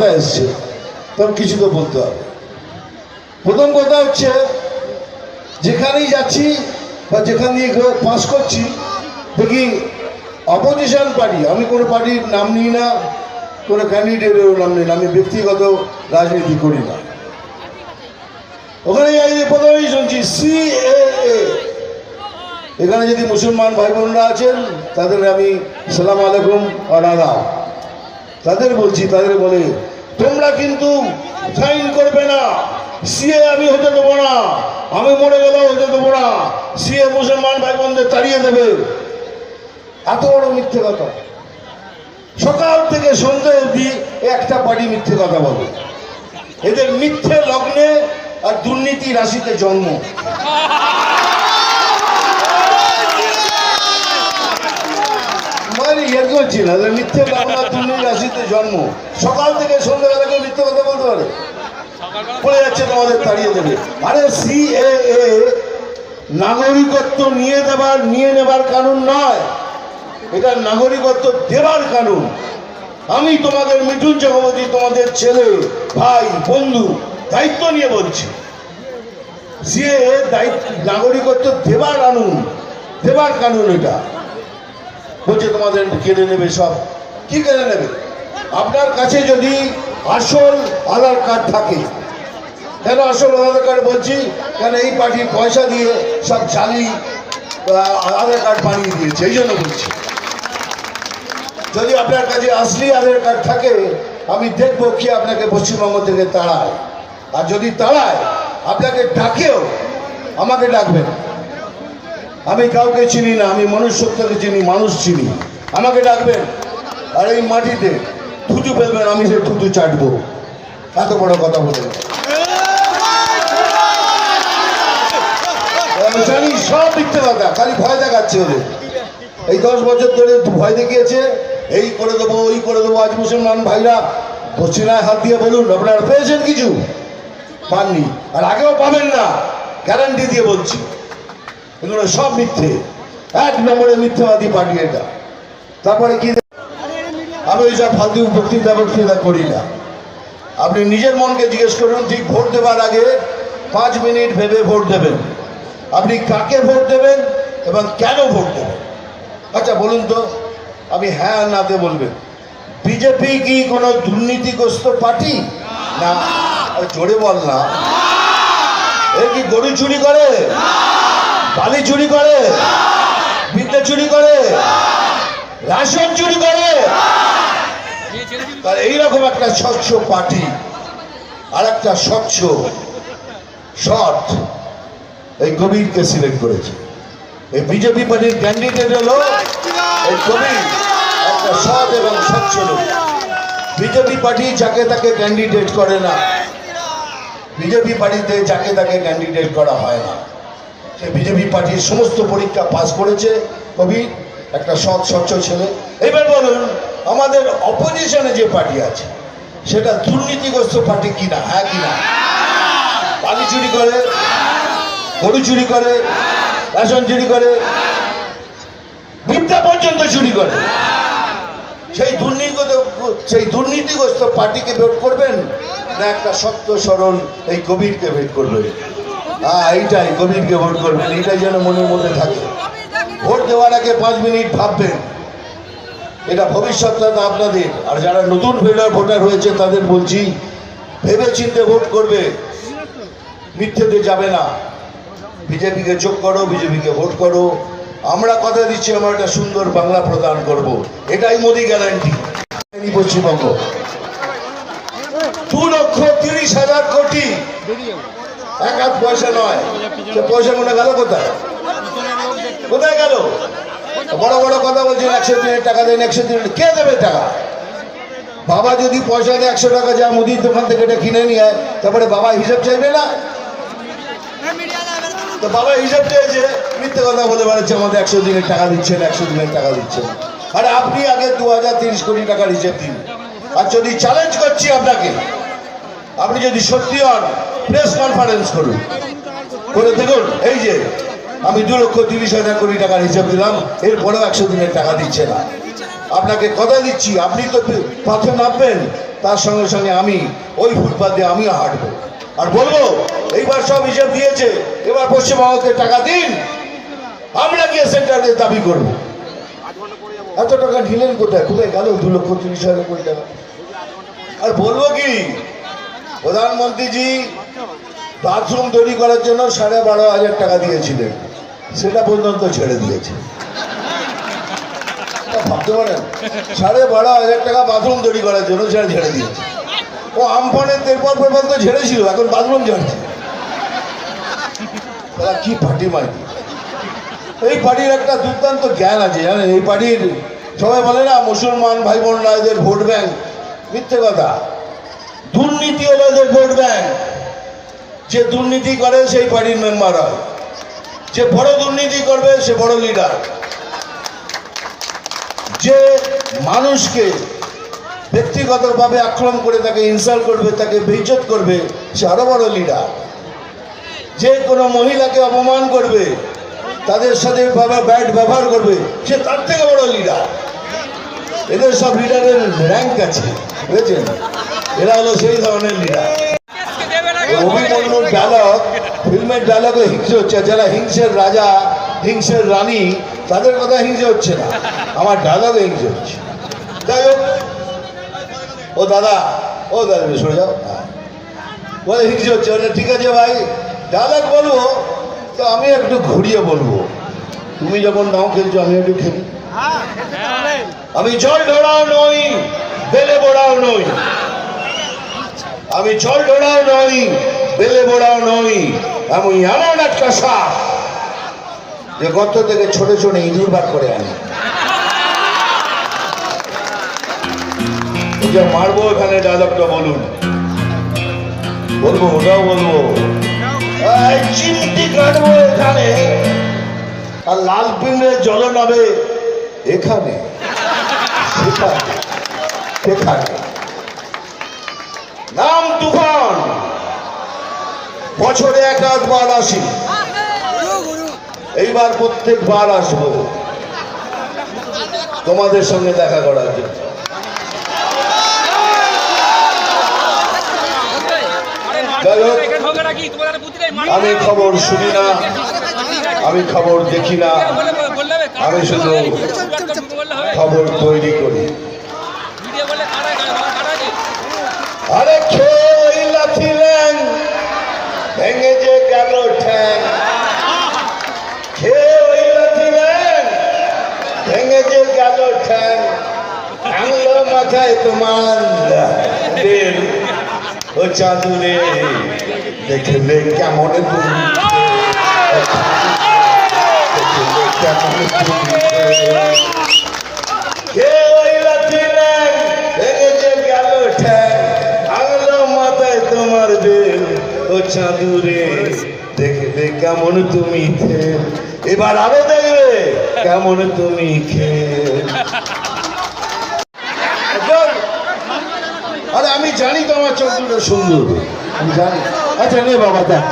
কথা এসছে। তখন কিছু তো বলতে হবে। প্রথম কথা হচ্ছে, যেখানেই যাচ্ছি বা যেখান দিয়ে পাস করছি, দেখি অপোজিশন পার্টি আমি কোনো পার্টির নাম নিই না, কোনো ক্যান্ডিডেটের নাম নিই না, আমি ব্যক্তিগত রাজনীতি করি না। ওখানে যাই যে প্রথমেই শুনছি সিএএ এখানে যদি মুসলমান ভাই বোনরা আছেন, তাদের আমি সালাম আলাইকুম আর আদাব তাদের বলছি, তাদের বলে, তোমরা কিন্তু সাইন করবে না। সিএ আমি হতে দেবো না। আমি মরে গেলেও হতে দেবো না। সিএ মুসলমান ভাই বোনদের তাড়িয়ে দেবে। এত বড় মিথ্যে কথা। সকাল থেকে সন্ধ্যা অবধি একটা পার্টি মিথ্যে কথা বলে। এদের মিথ্যে লগ্নে আর দুর্নীতি রাশিতে জন্ম মানে ইয়ে করছি না মিথ্যে আর দুর্নীতি রাশিতে জন্ম। সকাল থেকে সন্ধ্যাবেলা কেউ মিথ্যে কথা বলতে পারে। পড়ে যাচ্ছে তোমাদের, তাড়িয়ে দেবে। আরে সিএএ নাগরিকত্ব নিয়ে দেবার, নিয়ে নেবার কানুন নয়। এটা নাগরিকত্ব দেবার কানুন। আমি তোমাদের মিঠুন চক্রবর্তী, তোমাদের ছেলে, ভাই, বন্ধু, দায়িত্ব নিয়ে বলছি। সিএ দায়িত্ব, নাগরিকত্ব দেবার কানুন দেবার কানুন এটা। বলছে, তোমাদের কেড়ে নেবে সব। কি কেড়ে নেবে? আপনার কাছে যদি আসল আধার কার্ড থাকে, কেন আসল আধার কার্ড বলছি? কেন এই পার্টির পয়সা দিয়ে সব জালি আধার কার্ড বানিয়ে দিয়েছে? এই জন্য বলছি। যদি আপনার কাছে আসলি আধার কার্ড থাকে, আমি দেখব কি আপনাকে পশ্চিমবঙ্গ থেকে তাড়ায়। আর যদি তাড়ায়, আপনাকে ডাকেও, আমাকে ডাকবেন। আমি কাউকে চিনি না, আমি মনুষ্যত্বকে চিনি, মানুষ চিনি। আমাকে ডাকবেন আর এই মাটিতে থুতু ফেলবেন, আমি সে থুতু চাটবো। এত বড় কথা বলে জানি সব মিথ্যে কথা, খালি ভয় দেখাচ্ছে ওদের। এই দশ বছর ধরে ভয় দেখিয়েছে, এই করে দেবো, ওই করে দেবো, আজ মুসলমান ভাইরা পশ্চিমায় হাত দিয়ে বলুন, আপনারা পেয়েছেন কিছু? পাননি। আর আগেও পাবেন না গ্যারান্টি দিয়ে বলছি। এগুলো সব মিথ্যে। এক নম্বরে মিথ্যাবাদী পার্টি এটা। তারপরে কি আমি ওই সব ফালতু বক্তৃতা বক্তৃতা করি না। আপনি নিজের মনকে জিজ্ঞেস করুন, ঠিক ভোট দেওয়ার আগে পাঁচ মিনিট ভেবে ভোট দেবেন। আপনি কাকে ভোট দেবেন এবং কেন ভোট দেবেন? আচ্ছা বলুন তো, আমি হ্যাঁ নাতে বলবেন। বিজেপি কি কোনো দুর্নীতিগ্রস্ত পার্টি? না। জোরে বল না। এ কি গরু চুরি করে? বালি চুরি করে, বিদ্যা চুরি করে, রাশন চুরি করে। এইরকম একটা স্বচ্ছ পার্টি আর একটা স্বচ্ছ সৎ এই কবিরকে সিলেক্ট করেছে। এই বিজেপি পার্টির ক্যান্ডিডেট হলো এই কবির, একটা সৎ এবং স্বচ্ছ লোক। বিজেপি পার্টি যাকে তাকে ক্যান্ডিডেট করে না। বিজেপি পার্টিতে যাকে তাকে ক্যান্ডিডেট করা হয় না। সে বিজেপি পার্টির সমস্ত পরীক্ষা পাস করেছে কবি একটা সৎ, স্বচ্ছ ছেলে। এবার বলুন, আমাদের অপোজিশনে যে পার্টি আছে, সেটা দুর্নীতিগ্রস্ত পার্টি কিনা? হ্যাঁ কিনা? পানি চুরি করে, গরু চুরি করে, রেশন চুরি করে, বিদ্যা পর্যন্ত চুরি করে। সেই দুর্নীতিগত সেই দুর্নীতিগ্রস্ত পার্টিকে ভোট করবেন না একটা সত্য সরল এই কবিরকে ভোট করবেন হ্যাঁ এইটাই কবিরকে ভোট করবেন, এইটাই যেন মনের মধ্যে থাকে। ভোট দেওয়ার আগে পাঁচ মিনিট ভাববেন। এটা ভবিষ্যৎটা তো আপনাদের। আর যারা নতুন ভোটার ভোটার হয়েছে, তাদের বলছি ভেবে চিন্তে ভোট করবে। মিথ্যেতে যাবে না। বিজেপিকে চোখ করো, বিজেপিকে ভোট করো। আমরা কথা দিচ্ছি, আমরা একটা সুন্দর বাংলা প্রদান করব। এটাই মোদি গ্যারান্টি। পশ্চিমবঙ্গ। দু লক্ষ তিরিশ হাজার কোটি এক হাত পয়সা নয়। সে পয়সা মনে গেল কোথায়? কোথায় গেল? বড় বড় কথা বলছেন একশো দিনের টাকা দেন, একশো দিনের কে দেবে টাকা? বাবা যদি পয়সা দেয় একশো টাকা, যা মুদির দোকান থেকে এটা কিনে নিয়ে তারপরে বাবা হিসাব চাইবে না? তো বাবা হিসাব চেয়েছে মিথ্যে কথা বলে বেড়াচ্ছে, আমাদের একশো দিনের টাকা দিচ্ছেন একশো দিনের টাকা দিচ্ছেন আরে আপনি আগে দু হাজার তিরিশ কোটি টাকার হিসেব দিন। আর যদি চ্যালেঞ্জ করছি আপনাকে, আপনি যদি সত্যি হন প্রেস কনফারেন্স করুন। করে দেখুন, এই যে, আমি দু লক্ষ তিরিশ হাজার কোটি টাকার হিসাব দিলাম, এরপরেও একশো দিনের টাকা দিচ্ছে না। আপনাকে কথা দিচ্ছি, আপনি তো পাথর নামবেন, তার সঙ্গে সঙ্গে আমি, ওই ফুটপাথ দিয়ে আমিও হাঁটবো। আর বলব, এইবার সব হিসাব দিয়েছে, এবার পশ্চিমবঙ্গকে টাকা দিন, আমরা গিয়ে সেন্টারে দাবি করব। এত টাকা নিলেন কোথায়? কোথায় গেল দু লক্ষ তিরিশ হাজার কোটি টাকা? আর বলব কি, প্রধানমন্ত্রীজি বাথরুম তৈরি করার জন্য সাড়ে বারো হাজার টাকা দিয়েছিলেন। সেটা পর্যন্ত ছেড়ে দিয়েছে। ভাবতে পারেন, সাড়ে বারো হাজার টাকা বাথরুম তৈরি করার জন্য সেটা ছেড়ে দিয়েছে। ও আমফানের তেরপর পেপার তো ঝেড়েছিল এখন বাথরুম ঝাড়ছে। তারা কি পার্টি মার্টি এই পার্টির একটা দুর্দান্ত জ্ঞান আছে, জানেন, এই পার্টির সবাই বলে না, মুসলমান ভাই বোনরা এদের ভোট ব্যাংক। মিথ্যে কথা। দুর্নীতি হলো এদের ভোট ব্যাংক। যে দুর্নীতি করে, সেই পার্টির মেম্বার হয়। যে বড় দুর্নীতি করবে, সে বড় লিডার যে মানুষকে ব্যক্তিগতভাবে আক্রমণ করে, তাকে ইনসাল্ট করবে, তাকে বেইজ্জত করবে, সে আরও বড় লিডার যে কোনো মহিলাকে অপমান করবে, তাদের সাথে ব্যাড ব্যবহার করবে, সে তার থেকে বড় লিডার এদের সব লিডারের র্যাঙ্ক আছে, বুঝেছেন? এরা হলো সেই ধরনের লিডার অভিমন্যুর ডায়লগ ফিল্মের ডায়লগে হিংসে হচ্ছে। যারা হিংসের রাজা হিংসের রানী তাদের কথা হিংসে হচ্ছে না। আমার ডায়লগে হিংসে হচ্ছে। যাই হোক। ও দাদা ও দাদা সরে যাও। হ্যাঁ। বলে হিংসে হচ্ছে। বলে ঠিক আছে ভাই ডায়লগ বলব তো আমি একটু ঘুরিয়ে বলব। তুমি যখন নাও খেলছো আমি একটু খেলি। আমি জল ঢোড়াও নই বেলে বোড়াও নই। আমি জল ঢোড়াও নই, বেলে বোড়াও নই, আমি এমন একটা সাপ। যে গর্ত থেকে ছোট ছোট ইঁদুর বার করে আনি। মারবো এখানে ডায়লগটা বলুন। বলব, ওটাও বলব। চিমটি কাটবো এখানে। আর লাল পিঁড়ে জল নাবে এখানে। সেখানে সেখানে। নাম তুফান। বছরে এক বার আসি। এইবার প্রত্যেকবার আসব। তোমাদের সঙ্গে দেখা করার জন্য। আমি খবর শুনি না, আমি খবর দেখি না, আমি শুধু খবর তৈরি করি। আরে খেয়ে লাথিলেন ভেঙে যে গেল ঠ্যাং। খেয়ে লাথিলেন ভেঙে যে গেল ঠ্যাং। আংলো মাথায় তোমার দিল। ও চাঁদুরে দেখলে কেমন তুমি? দেখলে কেমন তুমি? ও চাঁদুরে, দেখলে কেমন তুমি খেল এবার আরও দেখবে কেমন তুমি আরে, আমি জানি তো আমার চোখ দুটো সুন্দর। আমি জানি। আচ্ছা নে বাবা, দেখ।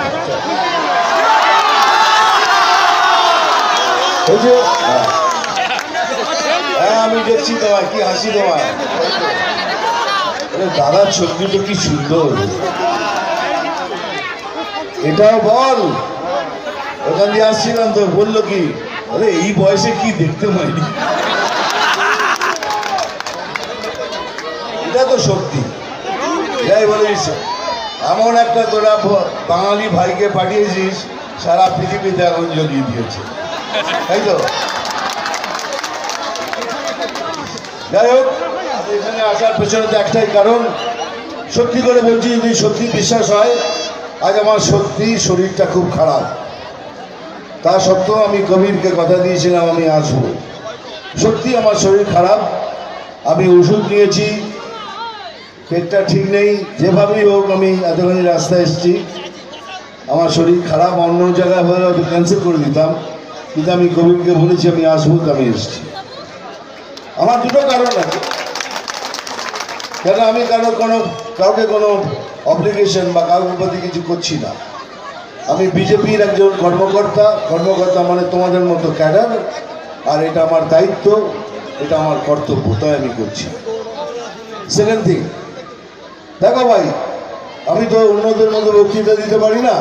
হ্যাঁ আমি দেখছি তোমার, কি হাসি তোমার। দাদার চোখ দুটো কি সুন্দর। এটাও বল। ওখান দিয়ে আসছিলাম তো, বলল কি, আরে, এই বয়সে কি দেখতে পাইনি এটা তো সত্যি। যাই বলিস, এমন একটা তোরা বাঙালি ভাইকে পাঠিয়েছিস, সারা পৃথিবীতে এখন জগিয়ে দিয়েছে। তাই তো? যাই হোক, এখানে আসার পেছনে তো একটাই কারণ, সত্যি করে বলছি, যদি সত্যি বিশ্বাস হয় আজ আমার সত্যি শরীরটা খুব খারাপ। তা সত্ত্বেও আমি কবিরকে কথা দিয়েছিলাম, আমি আসব। সত্যি আমার শরীর খারাপ, আমি ওষুধ নিয়েছি, পেটটা ঠিক নেই, যেভাবেই হোক আমি এতখানি রাস্তায় এসেছি। আমার শরীর খারাপ, অন্য জায়গায় হলে হয়তো ক্যান্সেল করে দিতাম, কিন্তু আমি কবিরকে বলেছি, আমি আসব, তো আমি এসেছি। আমার দুটো কারণ আছে। কেন আমি কারও কোনো, কাউকে কোনো অব্লিগেশন বা কারোর প্রতি কিছু করছি না। আমি বিজেপির একজন কর্মকর্তা কর্মকর্তা মানে তোমাদের মতো ক্যাডার, আর এটা আমার দায়িত্ব, এটা আমার কর্তব্য, তাই আমি করছি। সেকেন্ড থিং দেখো ভাই, আমি তো অন্যদের মধ্যে বক্তৃতা দিতে পারি না।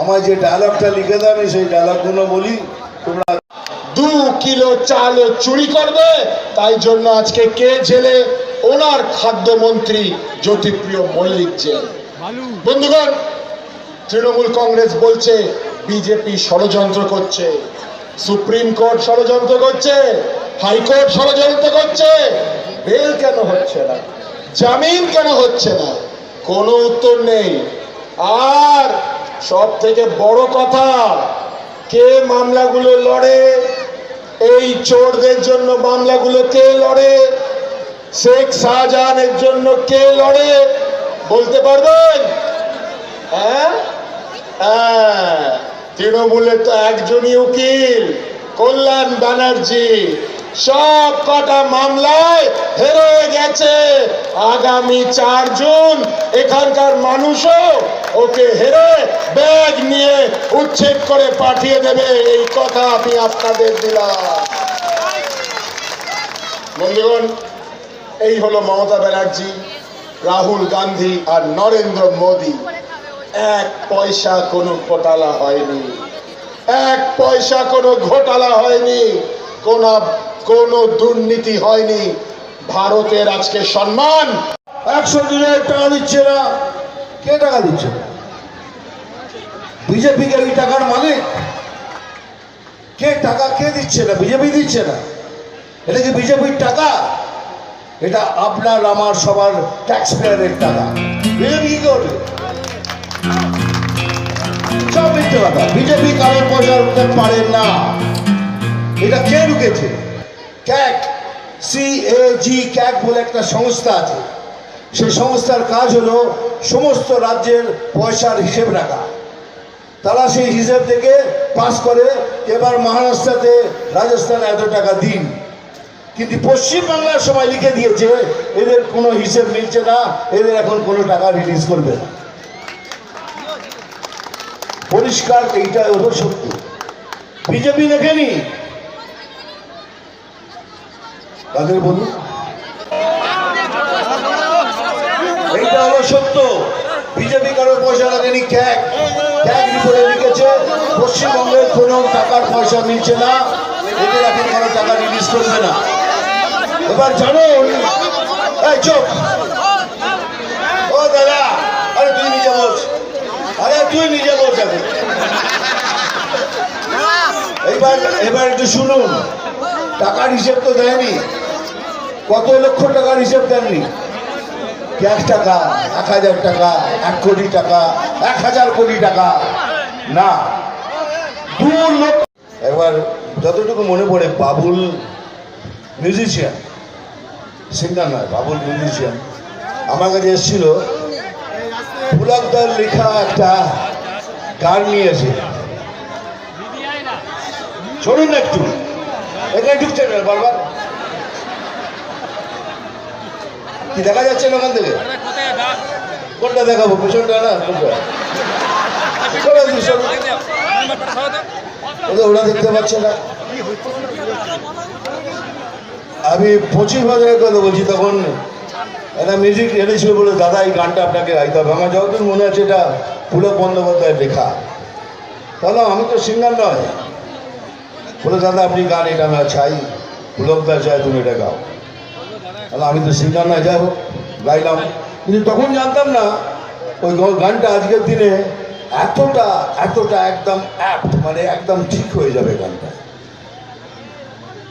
আমার যে ডায়লগটা লিখে দেয় আমি সেই ডায়লগগুলো বলি। তোমরা দু কিলো চাল চুরি করবে, তাই জন্য আজকে কে জেলে ওনার খাদ্যমন্ত্রী জ্যোতিপ্রিয় মল্লিক জেল বন্ধুগণ তৃণমূল কংগ্রেস বলছে বিজেপি ষড়যন্ত্র করছে সুপ্রিম কোর্ট ষড়যন্ত্র করছে হাইকোর্ট ষড়যন্ত্র করছে বেল কেন হচ্ছে না জামিন কেন হচ্ছে না কোনো উত্তর নেই। আর সব থেকে বড় কথা কে মামলাগুলো লড়ে এই চোরদের জন্য মামলাগুলো কে লড়ে শেখ শাহজাহানের জন্য কে লড়ে? বলতে পারবেন? হ্যাঁ? হ্যাঁ। তৃণমূলের তো একজনই উকিল, কল্যাণ ব্যানার্জি। সব কটা মামলায় হেরে গেছে। আগামী চার জুন এখানকার মানুষও ওকে হেরে ব্যাগ নিয়ে উচ্ছেদ করে পাঠিয়ে দেবে। এই কথা আমি আপনাদের দিলাম। বন্ধুগণ এই হলো মমতা ব্যানার্জি, রাহুল গান্ধী আর নরেন্দ্র মোদী। এক পয়সা কোনো ঘোটালা হয়নি। এক পয়সা কোনো ঘোটালা হয়নি। কোন কোন দুর্নীতি হয়নি। ভারতের আজকে সম্মান। একশো দিনের টাকা দিচ্ছে না। কে টাকা দিচ্ছে? বিজেপি কে এই টাকার মালিক? কে টাকা, কে দিচ্ছে না? বিজেপি দিচ্ছে না। এটা কি বিজেপির টাকা? এটা আপনার, আমার সবার ট্যাক্স পেয়ারের টাকা। বিজেপি কি করবে সব মিথ্যে কথা। বিজেপি কারোর পয়সা রুখতে পারে না। এটা কে ঢুকেছে? ক্যাক সি এ জি ক্যাক বলে একটা সংস্থা আছে। সেই সংস্থার কাজ হলো সমস্ত রাজ্যের পয়সার হিসেব রাখা। তারা সেই হিসেব থেকে পাস করে, এবার মহারাষ্ট্রতে, রাজস্থানে এত টাকা দিন। কিন্তু পশ্চিমবাংলার সময় লিখে দিয়েছে, এদের কোনো হিসেব মিলছে না, এদের এখন কোনো টাকা রিলিজ করবে না। পরিষ্কার এইটা হলো সত্য। বিজেপি লেখেনি তাদের বলুন। এইটা হলো সত্য। বিজেপি কারোর পয়সা লাগেনি ক্যাক ক্যাক রিপোর্টে লিখেছে পশ্চিমবঙ্গের কোনো টাকার পয়সা মিলছে না, এদের এখন কোনো টাকা রিলিজ করবে না। এবার জানুন এই চোখ। ও দাদা, আরে তুই নিজে বস আরে তুই নিজে এখন এইবার, এবার একটু শুনুন। টাকার হিসেব তো দেয়নি। কত লক্ষ টাকার হিসেব দেননি? এক টাকা, এক হাজার টাকা, এক কোটি টাকা, এক হাজার কোটি টাকা? না। দু লক্ষ একবার যতটুকু মনে পড়ে, বাবুল মিউজিশিয়ান। সিঙ্গার নয়, বাবুল মিউজিশিয়ান আমার কাছে এসেছিল পুলকদার লেখা একটা গান নিয়েছে। শুনুন না একটু, এখানে ঢুকছে না, বারবার। কি দেখা যাচ্ছে না ওখান থেকে? কোনটা দেখাবো? পেছনটা না, কোনটা? ওরা দেখতে পাচ্ছে না। আমি পঁচিশ বছরের কথা বলছি, তখন একটা মিউজিক এনেছিল বলে, দাদা, এই গানটা আপনাকে গাইতে হবে। আমার যতদিন মনে আছে, এটা পুলক বন্দ্যোপাধ্যায়ের লেখা। দাদা, আমি তো সিঙ্গার নয়। বলে, দাদা, আপনি গান এটা আমি চাই। পুলকদা চাই তুমি এটা গাও। তাহলে আমি তো সিঙ্গার না যাই হোক, গাইলাম। কিন্তু তখন জানতাম না, ওই গানটা আজকের দিনে এতটা এতটা একদম অ্যাপ্ট মানে একদম ঠিক হয়ে যাবে গানটা।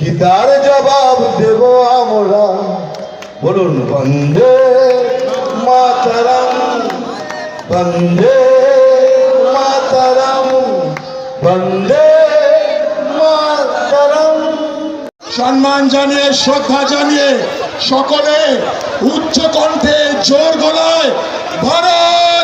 কি তার জবাব দেব আমরা? বলুন, বন্দে মাতারাম বন্দে মাতারাম বন্দে মাতারাম। সম্মান জানিয়ে, শ্রদ্ধা জানিয়ে সকলে উচ্চ কণ্ঠে জোর গলায়, ভারত